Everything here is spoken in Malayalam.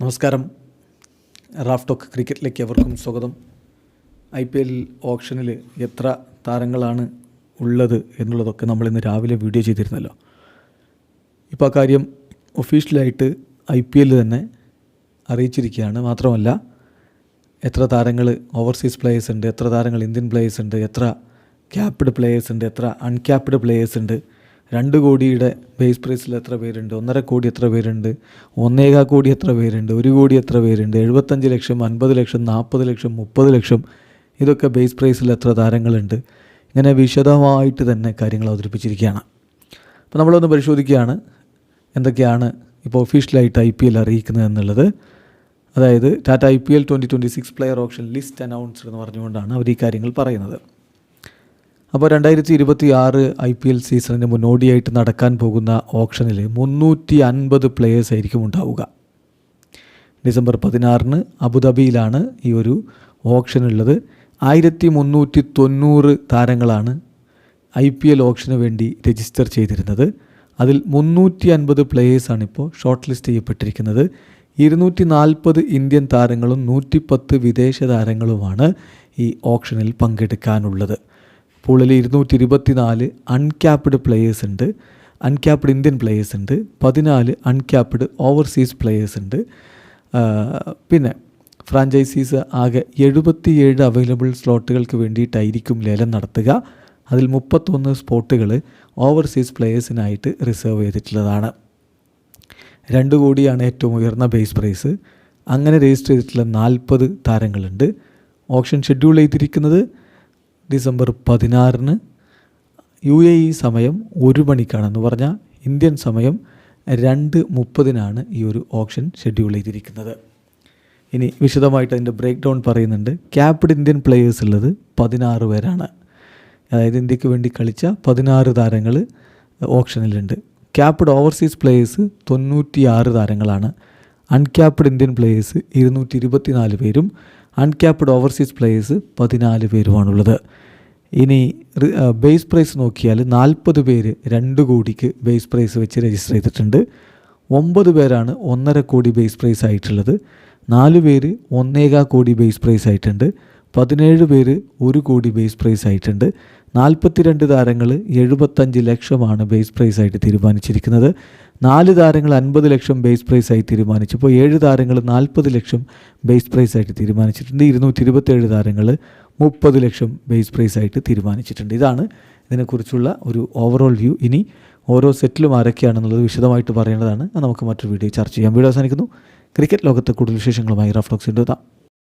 നമസ്കാരം. റാഫ് ടോക്ക് ക്രിക്കറ്റിലേക്ക് എവർക്കും സ്വാഗതം. ഐ പി എൽ ഓപ്ഷനിൽ എത്ര താരങ്ങളാണ് ഉള്ളത് എന്നുള്ളതൊക്കെ നമ്മൾ ഇന്ന് രാവിലെ വീഡിയോ ചെയ്തിരുന്നല്ലോ. ഇപ്പോൾ ആ കാര്യം ഒഫീഷ്യലായിട്ട് ഐ പി എല്ലിൽ തന്നെ അറിയിച്ചിരിക്കുകയാണ്. മാത്രമല്ല എത്ര താരങ്ങൾ ഓവർസീസ് പ്ലേയേഴ്സ് ഉണ്ട് എത്ര താരങ്ങൾ ഇന്ത്യൻ പ്ലേയേഴ്സ് ഉണ്ട് എത്ര ക്യാപ്ഡ് പ്ലേയേഴ്സ് ഉണ്ട് എത്ര അൺക്യാപ്ഡ് പ്ലേയേഴ്സ് ഉണ്ട് രണ്ട് കോടിയുടെ ബേസ് പ്രൈസിൽ എത്ര പേരുണ്ട്? ഒന്നര കോടി എത്ര പേരുണ്ട്? ഒന്നേകാ കോടി എത്ര പേരുണ്ട്? ഒരു കോടി എത്ര പേരുണ്ട്? എഴുപത്തഞ്ച് ലക്ഷം അൻപത് ലക്ഷം നാൽപ്പത് ലക്ഷം മുപ്പത് ലക്ഷം ഇതൊക്കെ ബേസ് പ്രൈസിൽ എത്ര താരങ്ങളുണ്ട്? ഇങ്ങനെ വിശദമായിട്ട് തന്നെ കാര്യങ്ങൾ അവതരിപ്പിച്ചിരിക്കുകയാണ്. അപ്പോൾ നമ്മളൊന്ന് പരിശോധിക്കുകയാണ്. എന്തൊക്കെയാണ് ഇപ്പോൾ ഒഫീഷ്യലായിട്ട് ഐ പി എൽ അറിയിക്കുന്നത് എന്നുള്ളത്. അതായത് Tata IPL twenty twenty six player option list announced എന്ന് പറഞ്ഞുകൊണ്ടാണ് അവർ ഈ കാര്യങ്ങൾ പറയുന്നത്. അപ്പോൾ രണ്ടായിരത്തി ഇരുപത്തി ആറ് ഐ പി എൽ സീസണിന് മുന്നോടിയായിട്ട് നടക്കാൻ പോകുന്ന ഓപ്ഷനിൽ മുന്നൂറ്റി അൻപത് പ്ലെയേഴ്സ് ആയിരിക്കും ഉണ്ടാവുക. ഡിസംബർ പതിനാറിന് അബുദാബിയിലാണ് ഈ ഒരു ഓപ്ഷൻ ഉള്ളത്. ആയിരത്തി മുന്നൂറ്റി തൊണ്ണൂറ് താരങ്ങളാണ് ഐ പി എൽ ഓപ്ഷന് വേണ്ടി രജിസ്റ്റർ ചെയ്തിരുന്നത്. അതിൽ മുന്നൂറ്റി അൻപത് പ്ലേയേഴ്സാണ് ഇപ്പോൾ ഷോർട്ട് ലിസ്റ്റ് ചെയ്യപ്പെട്ടിരിക്കുന്നത്. ഇരുന്നൂറ്റി നാൽപ്പത് ഇന്ത്യൻ താരങ്ങളും നൂറ്റിപ്പത്ത് വിദേശ താരങ്ങളുമാണ് ഈ ഓപ്ഷനിൽ പങ്കെടുക്കാനുള്ളത്. പൂളിൽ ഇരുന്നൂറ്റി ഇരുപത്തിനാല് അൺക്യാപ്ഡ് പ്ലെയേഴ്സ് ഉണ്ട്. അൺക്യാപ്ഡ് ഇന്ത്യൻ പ്ലെയേഴ്സ് ഉണ്ട്. പതിനാല് അൺക്യാപ്ഡ് ഓവർസീസ് പ്ലെയേഴ്സ് ഉണ്ട്. പിന്നെ ഫ്രാഞ്ചൈസീസ് ആകെ എഴുപത്തിയേഴ് അവൈലബിൾ സ്ലോട്ടുകൾക്ക് വേണ്ടിയിട്ടായിരിക്കും ലേലം നടത്തുക. അതിൽ മുപ്പത്തൊന്ന് സ്പോട്ടുകൾ ഓവർസീസ് പ്ലെയേഴ്സിനായിട്ട് റിസർവ് ചെയ്തിട്ടുള്ളതാണ്. രണ്ട് കോടിയാണ് ഏറ്റവും ഉയർന്ന ബേസ് പ്രൈസ് അങ്ങനെ രജിസ്റ്റർ ചെയ്തിട്ടുള്ള നാൽപ്പത് താരങ്ങളുണ്ട്. ഓപ്ഷൻ ഷെഡ്യൂൾ ചെയ്തിരിക്കുന്നത് ഡിസംബർ പതിനാറിന് യു എ ഇ സമയം ഒരു മണിക്കാണെന്ന് പറഞ്ഞാൽ ഇന്ത്യൻ സമയം രണ്ട് മുപ്പതിനാണ് ഈ ഒരു ഓപ്ഷൻ ഷെഡ്യൂൾ ചെയ്തിരിക്കുന്നത്. ഇനി വിശദമായിട്ട് അതിന്റെ ബ്രേക്ക് ഡൗൺ പറയുന്നുണ്ട്. ക്യാപ്ഡ് ഇന്ത്യൻ പ്ലേയേഴ്സ് ഉള്ളത് പതിനാറ് പേരാണ്. അതായത് ഇന്ത്യയ്ക്ക് വേണ്ടി കളിച്ച പതിനാറ് താരങ്ങൾ ഓപ്ഷനിലുണ്ട്. ക്യാപ്ഡ് ഓവർസീസ് പ്ലേയേഴ്സ് തൊണ്ണൂറ്റിയാറ് താരങ്ങളാണ്. അൺക്യാപ്ഡ് ഇന്ത്യൻ പ്ലേയേഴ്സ് ഇരുന്നൂറ്റി ഇരുപത്തിനാല് പേരും അൺക്യാപ്ഡ് ഓവർസീസ് പ്ലേയേഴ്സ് പതിനാല് പേരുമാണുള്ളത്. ഇനി ബേസ് പ്രൈസ് നോക്കിയാൽ നാൽപ്പത് പേര് രണ്ട് കോടിക്ക് ബേസ് പ്രൈസ് വെച്ച് രജിസ്റ്റർ ചെയ്തിട്ടുണ്ട്. ഒമ്പത് പേരാണ് ഒന്നര കോടി ബേസ് പ്രൈസ് ആയിട്ടുള്ളത്. നാല് പേര് ഒന്നേകാ കോടി ബേസ് പ്രൈസ് ആയിട്ടുണ്ട്. പതിനേഴ് പേര് ഒരു കോടി ബേസ് പ്രൈസ് ആയിട്ടുണ്ട്. നാൽപ്പത്തിരണ്ട് താരങ്ങൾ എഴുപത്തഞ്ച് ലക്ഷമാണ് ബേസ് പ്രൈസ് ആയിട്ട് തീരുമാനിച്ചിരിക്കുന്നത്. നാല് താരങ്ങൾ അൻപത് ലക്ഷം ബേസ് പ്രൈസ് ആയി തീരുമാനിച്ചു ഇപ്പോൾ ഏഴ് താരങ്ങൾ നാൽപ്പത് ലക്ഷം ബേസ് പ്രൈസ് ആയിട്ട് തീരുമാനിച്ചിട്ടുണ്ട്. ഇരുന്നൂറ്റി ഇരുപത്തേഴ് താരങ്ങൾ മുപ്പത് ലക്ഷം ബേസ് പ്രൈസ് ആയിട്ട് തീരുമാനിച്ചിട്ടുണ്ട്. ഇതാണ് ഇതിനെക്കുറിച്ചുള്ള ഒരു ഓവറോൾ വ്യൂ ഇനി ഓരോ സെറ്റിലും ആരൊക്കെയാണെന്നുള്ളത് വിശദമായിട്ട് പറയേണ്ടതാണ്. നമുക്ക് മറ്റൊരു വീഡിയോ ചർച്ച ചെയ്യാം. വീഡിയോ അവസാനിക്കുന്നു. ക്രിക്കറ്റ് ലോകത്തെ കൂടുതൽ വിശേഷങ്ങളുമായി റഫ്ലോക്സ് എത്താം